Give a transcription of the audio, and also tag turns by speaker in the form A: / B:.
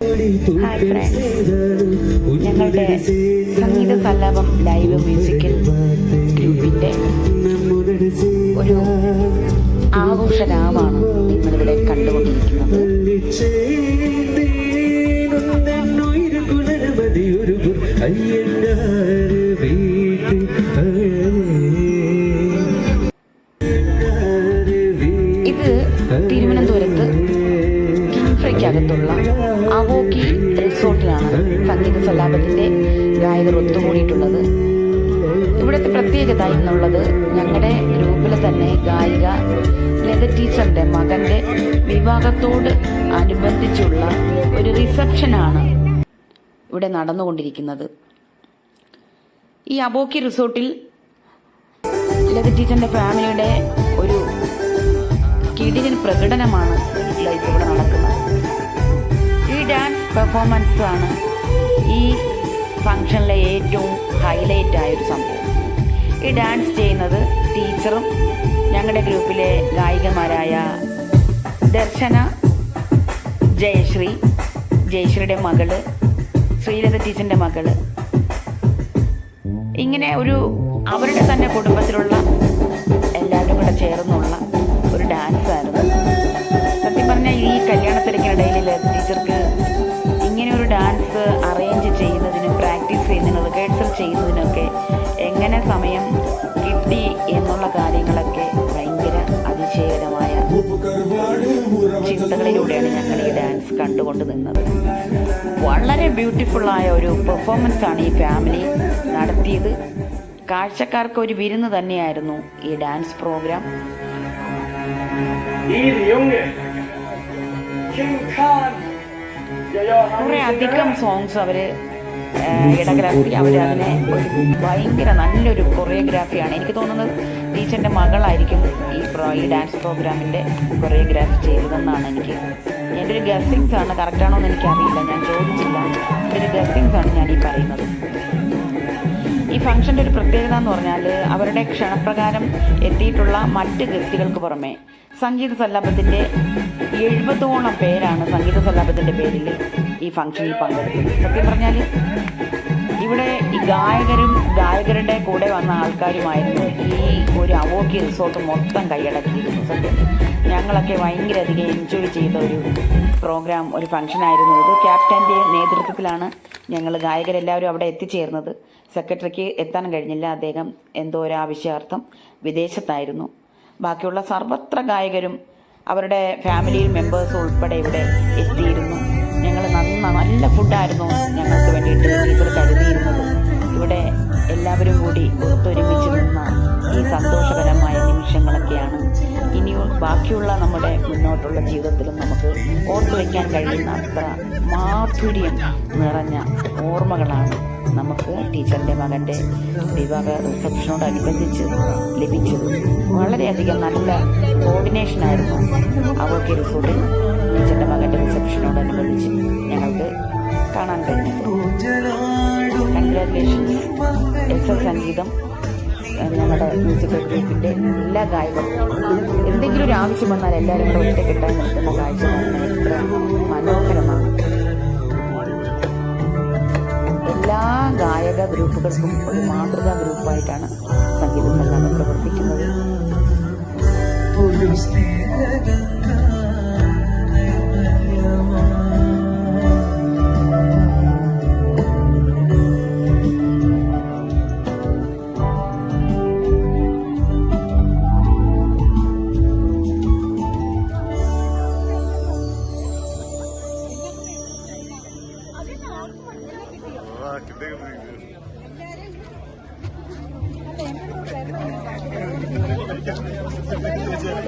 A: Hi friends ഞങ്ങളുടെ സംഗീത Sallapam live musical ഗ്രൂപ്പിന്റെ ഒരു ആഘോഷ രാവാണ് കണ്ടുകൊണ്ടിരിക്കുന്നത്. ഇത് തിരുവനന്തപുരത്ത് കിൻഫ്രയ്ക്കകത്തുള്ള അവോക്കി റിസോർട്ടിലാണ് സംഗീത സല്ലാപത്തിന്റെ ഗായകർ ഒത്തുകൂടിയിട്ടുള്ളത്. ഇവിടുത്തെ പ്രത്യേകത എന്നുള്ളത് ഞങ്ങളുടെ ഗ്രൂപ്പിലെ തന്നെ ഗായിക ലത ടീച്ചറിന്റെ മകന്റെ വിവാഹത്തോട് അനുബന്ധിച്ചുള്ള ഒരു റിസപ്ഷനാണ് ഇവിടെ നടന്നുകൊണ്ടിരിക്കുന്നത്. ഈ അബോക്കി റിസോർട്ടിൽ ലത ടീച്ചറിന്റെ ഫാമിലിയുടെ ഒരു കിടിലൻ പ്രകടനമാണ് ലൈഫ് ഇവിടെ നടക്കുന്നത്. ഈ ഡാൻസ് പെർഫോമൻസാണ് ഈ ഫങ്ഷനിലെ ഏറ്റവും ഹൈലൈറ്റ് ആയൊരു സംഭവം. ഈ ഡാൻസ് ചെയ്യുന്നത് ടീച്ചറും ഞങ്ങളുടെ ഗ്രൂപ്പിലെ ഗായികമാരായ ദർശന ജയശ്രീ ജയശ്രീയുടെ മകൾ ശ്രീലത ടീച്ചറിന്റെ മകൾ. ഇങ്ങനെ ഒരു അവരുടെ തന്നെ കുടുംബത്തിലുള്ള എല്ലാവരും കൂടെ ചേർന്നുള്ള ഒരു ഡാൻസ് എങ്ങനെ സമയം കിട്ടി എന്നുള്ള കാര്യങ്ങളൊക്കെ ഭയങ്കര അതിശയകരമായ ചിന്തകളിലൂടെയാണ് ഞങ്ങൾ ഈ ഡാൻസ് കണ്ടുകൊണ്ട് നിന്നത്. വളരെ ബ്യൂട്ടിഫുള്ളായ ഒരു പെർഫോമൻസ് ആണ് ഈ ഫാമിലി നടത്തിയത്. കാഴ്ചക്കാർക്ക് ഒരു വിരുന്ന് തന്നെയായിരുന്നു ഈ ഡാൻസ് പ്രോഗ്രാം കുറെ അധികം സോങ്സ് അവർ ഇടഗ്രാഫി. അവർ അതിനെ ഭയങ്കര നല്ലൊരു കൊറിയോഗ്രാഫിയാണ് എനിക്ക് തോന്നുന്നത് ടീച്ചറിന്റെ മകളായിരിക്കും ഈ പ്രോ ഈ ഡാൻസ് പ്രോഗ്രാമിന്റെ കൊറിയോഗ്രാഫി ചെയ്തതെന്നാണ് എനിക്ക്. എന്റെ ഒരു ഗസിങ്സ് ആണ്. കറക്റ്റാണോ എന്ന് എനിക്കറിയില്ല. ഞാൻ ചോദിച്ചില്ല. എന്റെ ഒരു ഗസിങ്സ് ആണ് ഞാൻ ഈ പറയുന്നത്. ഫംഗ്ഷന്റെ ഒരു പ്രത്യേകത എന്ന് പറഞ്ഞാൽ അവരുടെ ക്ഷണപ്രകാരം എത്തിയിട്ടുള്ള മറ്റ് ഗസ്റ്റുകൾക്ക് പുറമെ സംഗീത സല്ലാപത്തിന്റെ എഴുപതോളം പേരാണ് സംഗീത സല്ലാപത്തിന്റെ പേരിൽ ഈ ഫംഗ്ഷനിൽ പങ്കെടുത്തത് സത്യം പറഞ്ഞാൽ ഇവിടെ ഈ ഗായകരും ഗായകരുടെ കൂടെ വന്ന ആൾക്കാരുമായിരുന്നു ഈ ഒരു അവോക്കി റിസോർട്ട് മൊത്തം കൈയടക്കിയിരുന്നു സത്യം. ഞങ്ങളൊക്കെ ഭയങ്കര അധികം എൻജോയ് ചെയ്ത ഒരു പ്രോഗ്രാം ഒരു ഫംഗ്ഷനായിരുന്നു ഇത്. ക്യാപ്റ്റന്റെ നേതൃത്വത്തിലാണ് ഞങ്ങൾ ഗായകരെല്ലാവരും അവിടെ എത്തിച്ചേർന്നത്. സെക്രട്ടറിക്ക് എത്താൻ കഴിഞ്ഞില്ല. അദ്ദേഹം എന്തോ ഒരു ആവശ്യാർത്ഥം വിദേശത്തായിരുന്നു. ബാക്കിയുള്ള സർവത്ര ഗായകരും അവരുടെ ഫാമിലിയിൽ മെമ്പേഴ്സും ഉൾപ്പെടെ ഇവിടെ എത്തിയിരുന്നു. ഞങ്ങൾ നന്ന നല്ല ഫുഡായിരുന്നു ഞങ്ങൾക്ക് വേണ്ടിയിട്ട് ടീച്ചർ എല്ലാവരും കൂടി ഒത്തൊരുമിച്ച് നിന്ന ഈ സന്തോഷകരമായ നിമിഷങ്ങളൊക്കെയാണ്. ഇനി ബാക്കിയുള്ള നമ്മുടെ മുന്നോട്ടുള്ള ജീവിതത്തിലും നമുക്ക് ഓർത്തു വയ്ക്കാൻ കഴിയുന്ന അത്ര മാധുര്യം നിറഞ്ഞ ഓർമ്മകളാണ് നമുക്ക് ടീച്ചറിന്റെ മകന്റെ വിവാഹ റിസപ്ഷനോടനുബന്ധിച്ച് ലഭിച്ചത്. വളരെയധികം നല്ല കോർഡിനേഷനായിരുന്നു അവർക്ക് റിസോർട്ടിൽ ടീച്ചറിന്റെ മകന്റെ റിസപ്ഷനോടനുബന്ധിച്ച് ഞങ്ങൾക്ക് കാണാൻ കഴിഞ്ഞത് കൺഗ്രാറ്റുലേഷൻസ് എസ് എസ് സംഗീതം. ഞങ്ങളുടെ മ്യൂസിക്കൽ ഗ്രൂപ്പിന്റെ എല്ലാ ഗായകരും എന്തെങ്കിലും ഒരു ആവശ്യം വന്നാൽ എല്ലാവരും കൂടെ ഒറ്റക്കെട്ടായി നിൽക്കുന്ന കാഴ്ച എത്ര മനോഹരമാണ്. എല്ലാ ഗായക ഗ്രൂപ്പുകൾക്കും ഒരു മാതൃകാ ഗ്രൂപ്പായിട്ടാണ് സംഗീത സല്ലാപം പ്രവർത്തിക്കുന്നത്.